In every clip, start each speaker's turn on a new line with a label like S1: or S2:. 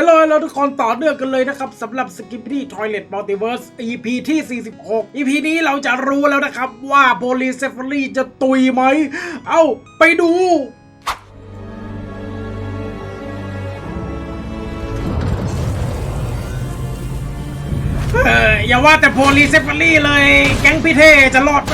S1: ฮัลโหลเราทุกคนต่อเนื่องกันเลยนะครับสำหรับ s k i p p y Toilet Multiverse EP ที่ 46 EP นี้เราจะรู้แล้วนะครับว่าโ o ลีเซฟ a รีจะตุยไหม เอ้า ไปดูเอออย่าว่าแต่โพลีเซฟ a รีเลย แก๊งพี่เทจะรอดไป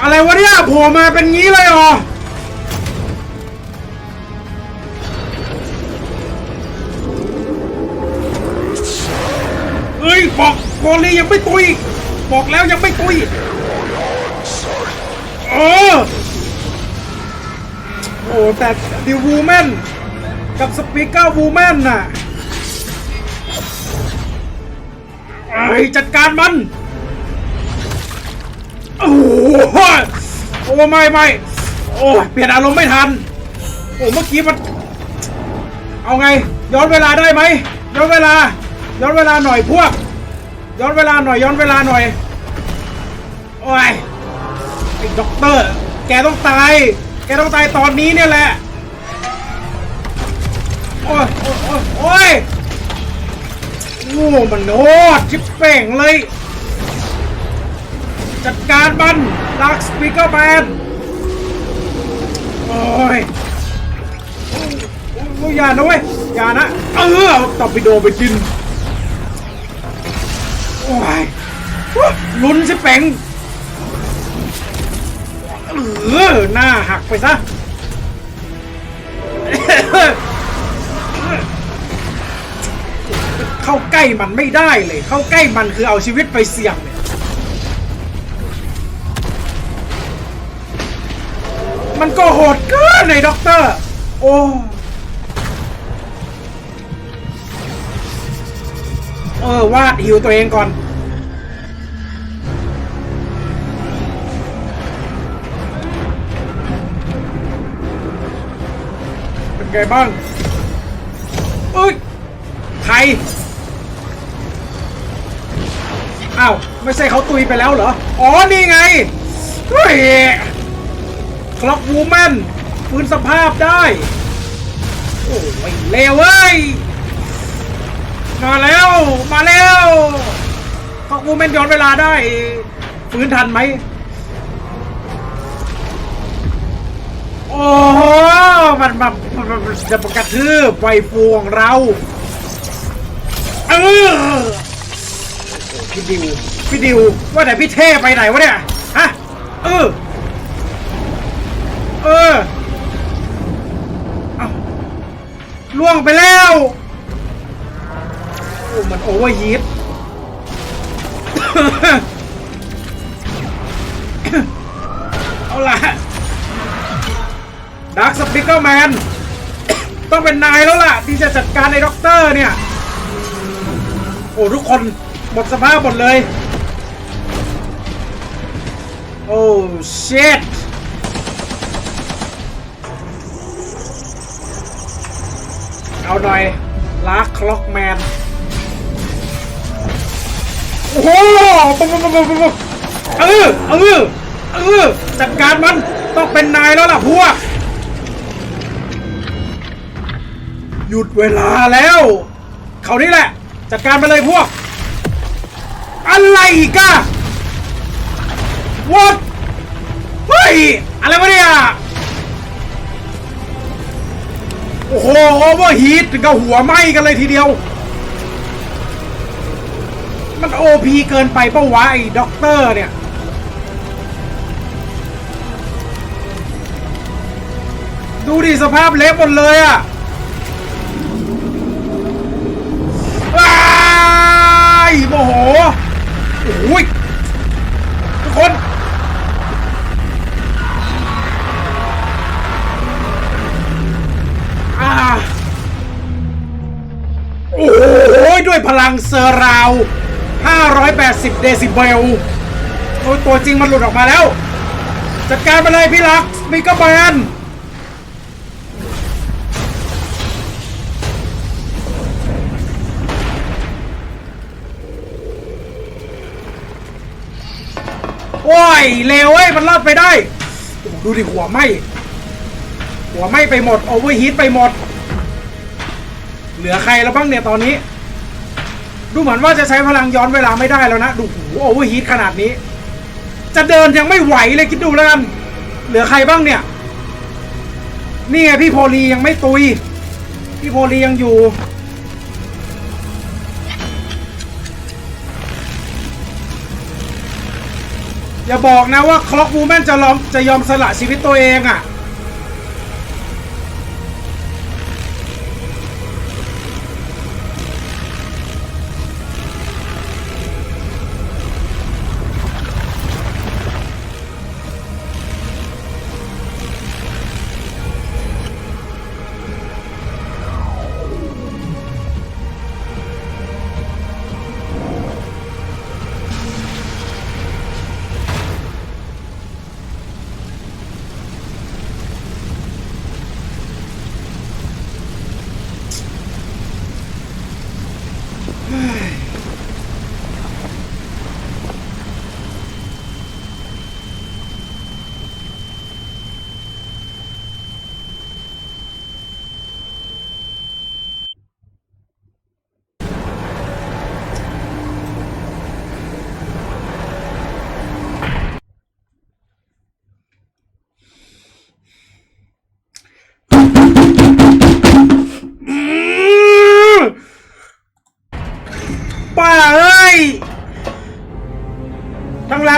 S1: อะไรวะเนี่ยโผล่มาเป็นงี้เลยเหรอเฮ้ยบอกโกลียังไม่ตุย บอกแล้วยังไม่ตุยเออโอ้แต่ดิวูแมนกับสปีกเกอร์วูแมนน่ะ ไอจัดการมัน โอ้โหโอ้ไม่ไม่โอ้เปลี่ยนอารมณ์ไม่ทัน โอ้เมื่อกี้มัน เอาไง ย้อนเวลาได้ไหมย้อนเวลา ย้อนเวลาหน่อยพวก ย้อนเวลาหน่อยย้อนเวลาหน่อยโอ้ยไอ้ด็อกเตอร์ แกต้องตาย แกต้องตายตอนนี้เนี่ยแหละ โอ้ยโอ้ยโอ้ย โอ้มันโหดชิบเป่งเลย จัดการมันดักสปีกเกอร์แมนโอ้ยโอ้ยอย่านะเว้ยอย่านะ เออตอร์ปิโดไปกิน โอ้ยลุ้นชิบเป่งเออหน้าหักไปซะ เข้าใกล้มันไม่ได้เลย เข้าใกล้มันคือเอาชีวิตไปเสี่ยงเนี่ยมันก็โหดเกินเลยด็อกเตอร์ โอ้เออวาดหิวตัวเองก่อน เป็นไงบ้างเอ้ย ใคร อ้าว ไม่ใช่เขาตุยไปแล้วเหรอ อ๋อ นี่ไง เฮ้ยคล็อกวูแมนฟื้นสภาพได้ โอ้ยเลวเว้ย มาแล้ว มาแล้วคล็อกวูแมนย้อนเวลาได้ฟื้นทันไหมโอ้โหมันมามันมันจะประกระทืบไฟฟูของเรา เออโอ้พี่ดิวพี่ดิวว่าแต่พี่เท่ไปไหนวะเนี่ยฮะเออเออเอาล่วงไปแล้วโอ้มันโอเวอร์ฮีท เอาล่ะดักสปิเกอร์แมน ต้องเป็นนายแล้วล่ะ ที่จะจัดการไอ้ด็อกเตอร์เนี่ย อ้ทุกคนหมดสภาพหมดเลย โอ้เชดเอาหน่อยลากคล็อกแมน โอ้โหปุ๊บปุ๊บปุ๊บปุ๊บเออเออเออจัดการมันต้องเป็นนายแล้วล่ะพวก หยุดเวลาแล้ว เขานี่แหละ จัดการไปเลยพวก อะไรอีกอะวัดเฮ้ย อะไรวะเนี่ย โอ้โหโอเวอร์ฮีทถึงกับหัวไหม้กันเลยทีเดียว มันโอพีเกินไปปะวะไอ้ด็อกเตอร์เนี่ยดูดิสภาพเละหมดเลยอะว้ โมโหโอ้ยทุกคนอาโอ้ยด้วยพลังเซอร์ราว 580 เดซิเบลโอ้ยตัวจริงมันหลุดออกมาแล้ว จัดการไปเลยพี่ลักมีกระบาล โอ้ยเลวเว้ยมันรอดไปได้ ดูดิหัวไหมหัวไหมไปหมดโอเวอร์ฮีทไปหมด เหลือใครแล้วบ้างเนี่ยตอนนี้ ดูเหมือนว่าจะใช้พลังย้อนเวลาไม่ได้แล้วนะ ดูหูโอเวอร์ฮีทขนาดนี้ จะเดินยังไม่ไหวเลยคิดดูแล้วกัน เหลือใครบ้างเนี่ย นี่ไงพี่โพลียังไม่ตุย พี่โพลียังอยู่ อย่าบอกนะว่าคล็อกวูแมนจะยอมจะยอมสละชีวิตตัวเองอะ่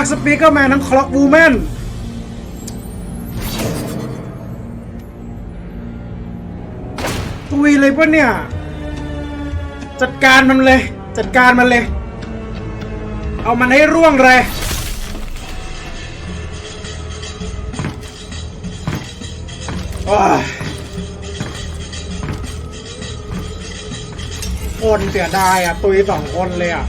S1: ทั้งลากสปีกเกอร์แมนทั้งคล็อกวูแมนตุยเลยปะเนี่ย จัดการมันเลย จัดการมันเลย เอามันให้ร่วงเลยโอ้ยคนเสียดายอะ ตุยสองคนเลยอะ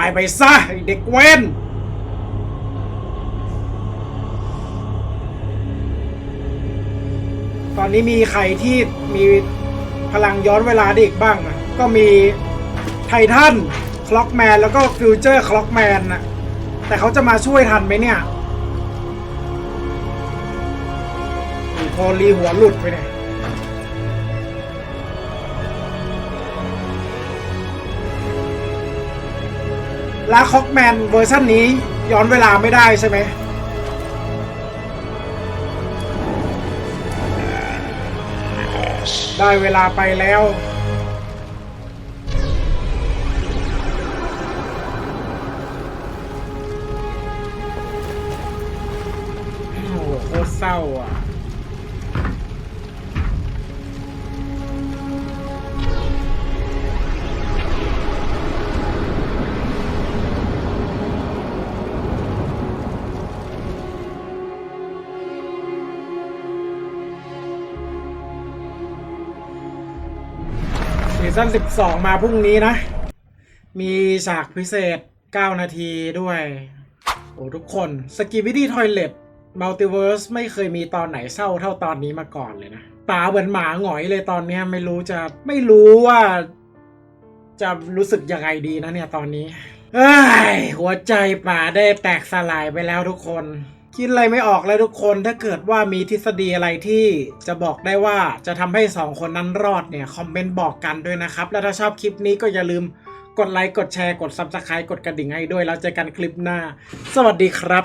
S1: ตายไปซะเด็กเว้นตอนนี้มีใครที่มีพลังย้อนเวลาได้อีกบ้างอะก็มีไททันคล็อกแมนแล้วก็ฟิวเจอร์คล็อกแมนน่ะแต่เขาจะมาช่วยทันไหมเนี่ยพอรีหัวหลุดไปเนี่ย ลาคอกแมนเวอร์ชันนี้ย้อนเวลาไม่ได้ใช่ไหมได้เวลาไปแล้ว โอ้โหโคตรเศร้าอะ ซั่น 12 มาพรุ่งนี้นะ มีฉากพิเศษ 9 นาทีด้วย โอ้ทุกคนสกีวิดี้ทอยเล็ตมัลติเวิร์สไม่เคยมีตอนไหนเศร้าเท่าตอนนี้มาก่อนเลยนะป๋าเหมือนหมาหงอยเลยตอนนี้ไม่รู้จะไม่รู้ว่า จะรู้สึกยังไงดีนะเนี่ยตอนนี้ เอ้ยหัวใจป๋าได้แตกสลายไปแล้วทุกคน คิดอะไรไม่ออกเลยทุกคนถ้าเกิดว่ามีทฤษฎีอะไรที่จะบอกได้ว่าจะทำให้สองคนนั้นรอดเนี่ย คอมเมนต์บอกกันด้วยนะครับ แล้วถ้าชอบคลิปนี้ก็อย่าลืมกดไลค์ กดแชร์ กด Subscribe กดกระดิ่งให้ด้วย แล้วเจอกันคลิปหน้า สวัสดีครับ